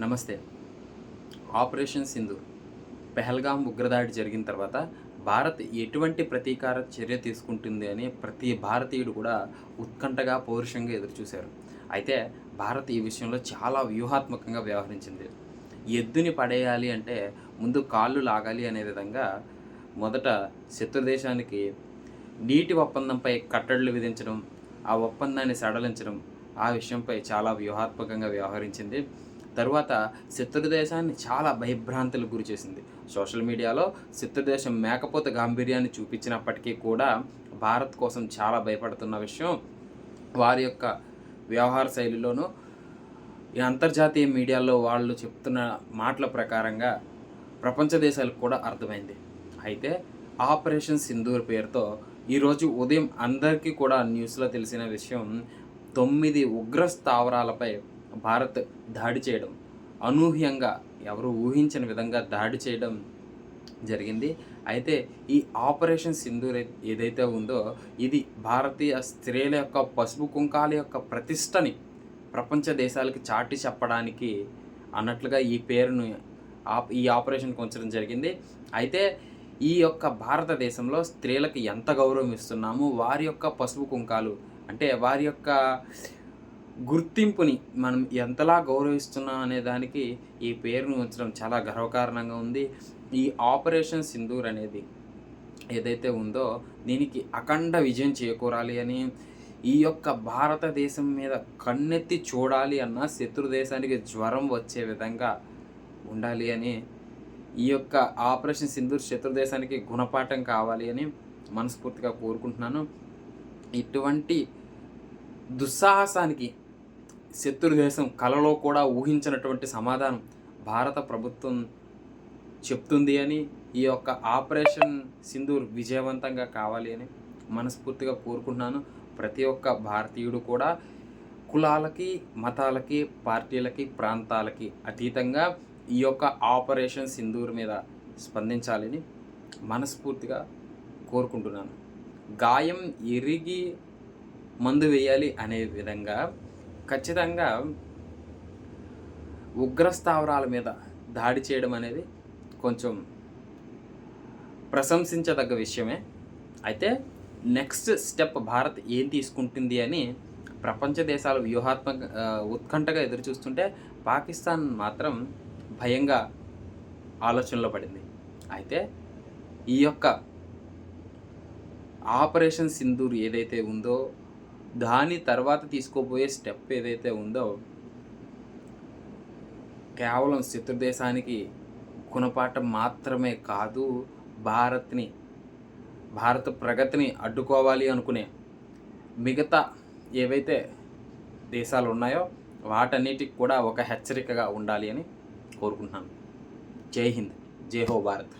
నమస్తే. ఆపరేషన్ సింధు పెహల్గాం ఉగ్రదాడి జరిగిన తర్వాత భారత్ ఎటువంటి ప్రతీకార చర్య తీసుకుంటుంది అని ప్రతి భారతీయుడు కూడా ఉత్కంఠగా పౌరుషంగా ఎదురుచూశారు. అయితే భారత్ ఈ విషయంలో చాలా వ్యూహాత్మకంగా వ్యవహరించింది. ఎద్దుని పడేయాలి అంటే ముందు కాళ్ళు లాగాలి అనే విధంగా మొదట శత్రు దేశానికి నీటి ఒప్పందంపై కట్టడులు విధించడం ఆ ఒప్పందాన్ని సడలించడం ఆ విషయంపై చాలా వ్యూహాత్మకంగా వ్యవహరించింది. తరువాత శత్రు దేశాన్ని చాలా భయభ్రాంతులకు గురి చేసింది. సోషల్ మీడియాలో శత్రు దేశం మేకపోత గాంభీర్యాన్ని చూపించినప్పటికీ కూడా భారత్ కోసం చాలా భయపడుతున్న విషయం వారి యొక్క వ్యవహార శైలిలోనూ ఈ అంతర్జాతీయ మీడియాలో వాళ్ళు చెప్తున్న మాటల ప్రకారంగా ప్రపంచ దేశాలకు కూడా అర్థమైంది. అయితే ఆపరేషన్ సింధూర్ పేరుతో ఈరోజు ఉదయం అందరికీ కూడా న్యూస్లో తెలిసిన విషయం తొమ్మిది ఉగ్ర స్థావరాలపై భారత్ దాడి చేయడం అనూహ్యంగా ఎవరు ఊహించని విధంగా దాడి చేయడం జరిగింది. అయితే ఈ ఆపరేషన్ సింధూర్ ఏదైతే ఉందో ఇది భారతీయ స్త్రీల యొక్క పసుపు కుంకాల యొక్క ప్రతిష్టని ప్రపంచ దేశాలకి చాటి చెప్పడానికి అన్నట్లుగా ఈ పేరును ఆప్ ఈ ఆపరేషన్కి ఉంచడం జరిగింది. అయితే ఈ యొక్క భారతదేశంలో స్త్రీలకు ఎంత గౌరవం ఇస్తున్నాము? వారి యొక్క పసుపు కుంకాలు అంటే వారి యొక్క గుర్తింపుని మనం ఎంతలా గౌరవిస్తున్నాం అనే దానికి ఈ పేరును ఉంచడం చాలా గర్వకారణంగా ఉంది. ఈ ఆపరేషన్ సింధూర్ అనేది ఏదైతే ఉందో దీనికి అఖండ విజయం చేకూరాలి అని ఈ యొక్క భారతదేశం మీద కన్నెత్తి చూడాలి అన్న శత్రు దేశానికి జ్వరం వచ్చే విధంగా ఉండాలి అని ఈ యొక్క ఆపరేషన్ సింధూర్ శత్రు దేశానికి గుణపాఠం కావాలి అని మనస్ఫూర్తిగా కోరుకుంటున్నాను. ఇటువంటి దుస్సాహసానికి శత్రు దేశం కలలో కూడా ఊహించినటువంటి సమాధానం భారత ప్రభుత్వం చెప్తుంది అని ఈ యొక్క ఆపరేషన్ సింధూర్ విజయవంతంగా కావాలి అని మనస్ఫూర్తిగా కోరుకుంటున్నాను. ప్రతి ఒక్క భారతీయుడు కూడా కులాలకి మతాలకి పార్టీలకి ప్రాంతాలకి అతీతంగా ఈ యొక్క ఆపరేషన్ సింధూర్ మీద స్పందించాలని మనస్ఫూర్తిగా కోరుకుంటున్నాను. గాయం ఎరిగి మందు వేయాలి అనే విధంగా ఖచ్చితంగా ఉగ్రస్థావరాల మీద దాడి చేయడం అనేది కొంచెం ప్రశంసించదగ్గ విషయమే. అయితే నెక్స్ట్ స్టెప్ భారత్ ఏం తీసుకుంటుంది అని ప్రపంచ దేశాలు వ్యూహాత్మక ఉత్కంఠగా ఎదురు చూస్తుంటే పాకిస్తాన్ మాత్రం భయంగా ఆలోచనలో పడింది. అయితే ఈ యొక్క ఆపరేషన్ సింధూర్ ఏదైతే ఉందో దాని తర్వాత తీసుకోబోయే స్టెప్ ఏదైతే ఉందో కేవలం శత్రుదేశానికి గుణపాఠం మాత్రమే కాదు భారత్ని భారత ప్రగతిని అడ్డుకోవాలి అనుకునే మిగతా ఏవైతే దేశాలు ఉన్నాయో వాటన్నిటికి కూడా ఒక హెచ్చరికగా ఉండాలి అని కోరుకుంటున్నాను. జై హింద్. జై హో భారత్.